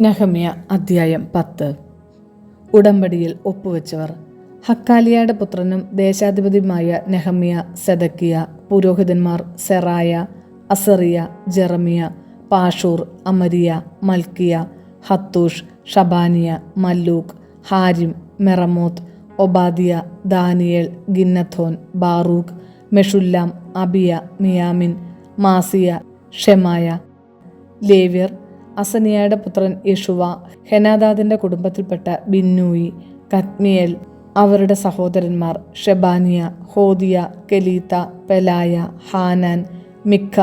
നഹമ്യ അധ്യായം പത്ത്. ഉടമ്പടിയിൽ ഒപ്പുവെച്ചവർ. ഹക്കാലിയയുടെ പുത്രനും ദേശാധിപതിയുമായ നെഹമ്യ സെദക്കിയ പുരോഹിതന്മാർ Seraiah Azariah Jeremiah Pashhur Amariah Malchijah Hattush Shebaniah Malluch Harim Meremoth Obadiah Daniel Ginnethon Baruch Meshullam Abijah മിയാമിൻ Maaziah Shemaiah ലേവ്യർ അസനിയയുടെ പുത്രൻ യഷുവ ഹെനാദാദിന്റെ കുടുംബത്തിൽപ്പെട്ട ബിന്നൂയി കത്മിയേൽ അവരുടെ സഹോദരന്മാർ ഷെബാനിയ ഹോദിയ Kelita Pelaiah Hanan Mica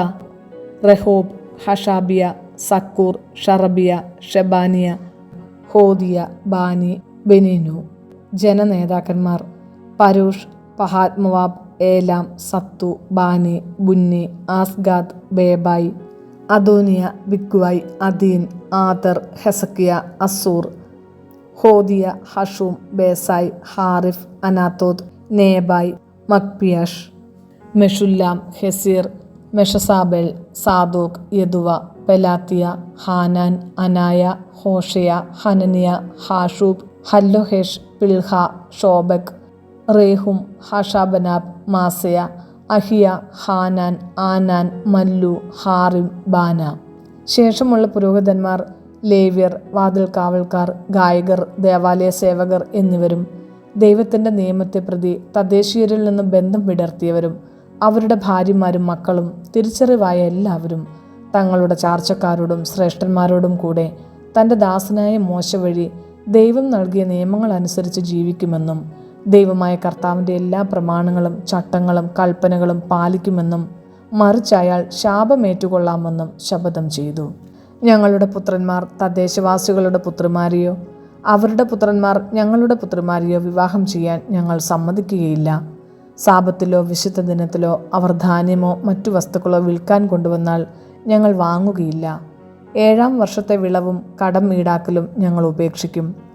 Rehob Hashabiah Zaccur Sherebiah Shebaniah Hodiah Bani Beninu. ജനനേതാക്കന്മാർ Parosh Pahath Moab Elam Zattu Bani Bunni Azgad Bebai Adonijah Bigvai Adin Ater Hezekiah Azzur Hodiah Hashum Bezai Hariph Anathoth Nebai Magpiash Meshullam Hezir Meshezabeel Zadok Jaddua Pelatiah Hanan Anaiah Hoshea Hananiah Hasshub Hallohesh Pileha Shobek Rehum Hashabnah Maaseiah Ahijah Hanan Anan Malluch Harim Baanah. ശേഷമുള്ള പുരോഹിതന്മാർ ലേവ്യർ വാതിൽ കാവൽക്കാർ ഗായകർ ദേവാലയ സേവകർ എന്നിവരും ദൈവത്തിന്റെ നിയമത്തെ പ്രതി തദ്ദേശീയരിൽ നിന്ന് ബന്ധം വിടർത്തിയവരും അവരുടെ ഭാര്യമാരും മക്കളും തിരിച്ചറിവായ എല്ലാവരും തങ്ങളുടെ ചാർച്ചക്കാരോടും ശ്രേഷ്ഠന്മാരോടും കൂടെ തന്റെ ദാസനായ മോശ വഴി ദൈവം നൽകിയ നിയമങ്ങൾ അനുസരിച്ച് ജീവിക്കുമെന്നും ദൈവമായ കർത്താവിന്റെ എല്ലാ പ്രമാണങ്ങളും ചട്ടങ്ങളും കൽപ്പനകളും പാലിക്കുമെന്നും മറിച്ച് ശാപമേറ്റുകൊള്ളാമെന്നും ശപഥം ചെയ്തു. ഞങ്ങളുടെ പുത്രന്മാർ തദ്ദേശവാസികളുടെ പുത്രിമാരെയോ അവരുടെ പുത്രന്മാർ ഞങ്ങളുടെ പുത്രിമാരെയോ വിവാഹം ചെയ്യാൻ ഞങ്ങൾ സമ്മതിക്കുകയില്ല. സാപത്തിലോ വിശുദ്ധ ദിനത്തിലോ അവർ ധാന്യമോ മറ്റു വസ്തുക്കളോ വിൽക്കാൻ കൊണ്ടുവന്നാൽ ഞങ്ങൾ വാങ്ങുകയില്ല. ഏഴാം വർഷത്തെ വിളവും കടം ഈടാക്കലും ഞങ്ങൾ ഉപേക്ഷിക്കും.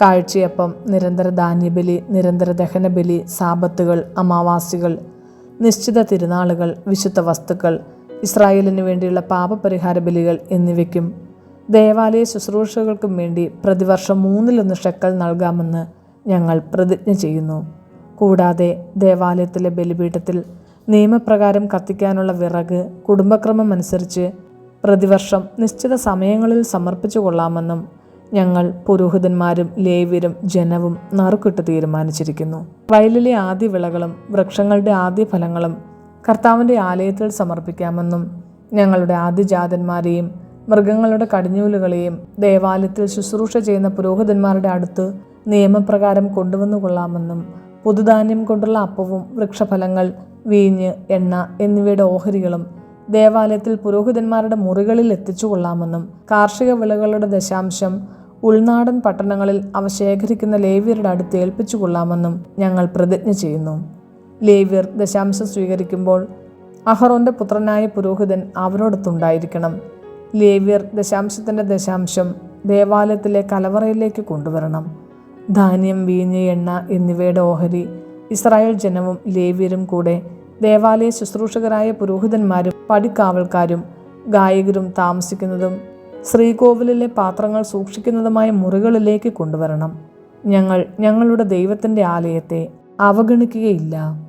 കാഴ്ചയപ്പം നിരന്തര ധാന്യബലി നിരന്തര ദഹനബലി സാപത്തുകൾ അമാവാസികൾ നിശ്ചിത തിരുനാളുകൾ വിശുദ്ധ വസ്തുക്കൾ ഇസ്രായേലിനു വേണ്ടിയുള്ള പാപപരിഹാര ബലികൾ എന്നിവയ്ക്കും ദേവാലയ ശുശ്രൂഷകൾക്കും വേണ്ടി പ്രതിവർഷം മൂന്നിലൊന്ന് ഷെക്കൽ നൽകാമെന്ന് ഞങ്ങൾ പ്രതിജ്ഞ ചെയ്യുന്നു. കൂടാതെ ദേവാലയത്തിലെ ബലിപീഠത്തിൽ നിയമപ്രകാരം കത്തിക്കാനുള്ള വിറക് കുടുംബക്രമം അനുസരിച്ച് പ്രതിവർഷം നിശ്ചിത സമയങ്ങളിൽ സമർപ്പിച്ചു കൊള്ളാമെന്നും ഞങ്ങൾ പുരോഹിതന്മാരും ലേവ്യരും ജനവും നറുക്കിട്ട് തീരുമാനിച്ചിരിക്കുന്നു. വയലിലെ ആദ്യ വിളകളും വൃക്ഷങ്ങളുടെ ആദ്യ ഫലങ്ങളും കർത്താവിന്റെ ആലയത്തിൽ സമർപ്പിക്കാമെന്നും ഞങ്ങളുടെ ആദ്യജാതന്മാരെയും മൃഗങ്ങളുടെ കടിഞ്ഞൂലുകളെയും ദേവാലയത്തിൽ ശുശ്രൂഷ ചെയ്യുന്ന പുരോഹിതന്മാരുടെ അടുത്ത് നിയമപ്രകാരം കൊണ്ടുവന്നു കൊള്ളാമെന്നും പുതുധാന്യം കൊണ്ടുള്ള അപ്പവും വൃക്ഷഫലങ്ങൾ വീഞ്ഞ് എണ്ണ എന്നിവയുടെ ഓഹരികളും ദേവാലയത്തിൽ പുരോഹിതന്മാരുടെ മുറികളിൽ എത്തിച്ചു കൊള്ളാമെന്നും കാർഷിക വിളകളുടെ ദശാംശം ഉൾനാടൻ പട്ടണങ്ങളിൽ അവ ശേഖരിക്കുന്ന ലേവ്യരുടെ അടുത്ത് ഏൽപ്പിച്ചു കൊള്ളാമെന്നും ഞങ്ങൾ പ്രതിജ്ഞ ചെയ്യുന്നു. ലേവ്യർ ദശാംശം സ്വീകരിക്കുമ്പോൾ അഹറോന്റെ പുത്രനായ പുരോഹിതൻ അവരോടൊത്തുണ്ടായിരിക്കണം. ലേവ്യർ ദശാംശത്തിന്റെ ദശാംശം ദേവാലയത്തിലെ കലവറയിലേക്ക് കൊണ്ടുവരണം. ധാന്യം വീഞ്ഞ് എണ്ണ എന്നിവയുടെ ഓഹരി ഇസ്രായേൽ ജനവും ലേവ്യരും കൂടെ ദേവാലയ ശുശ്രൂഷകരായ പുരോഹിതന്മാരും പടിക്കാവൽക്കാരും ഗായകരും താമസിക്കുന്നതും ശ്രീകോവിലിലെ പാത്രങ്ങൾ സൂക്ഷിക്കുന്നതുമായ മുറികളിലേക്ക് കൊണ്ടുവരണം. ഞങ്ങൾ ഞങ്ങളുടെ ദൈവത്തിന്റെ ആലയത്തെ അവഗണിക്കുകയില്ല.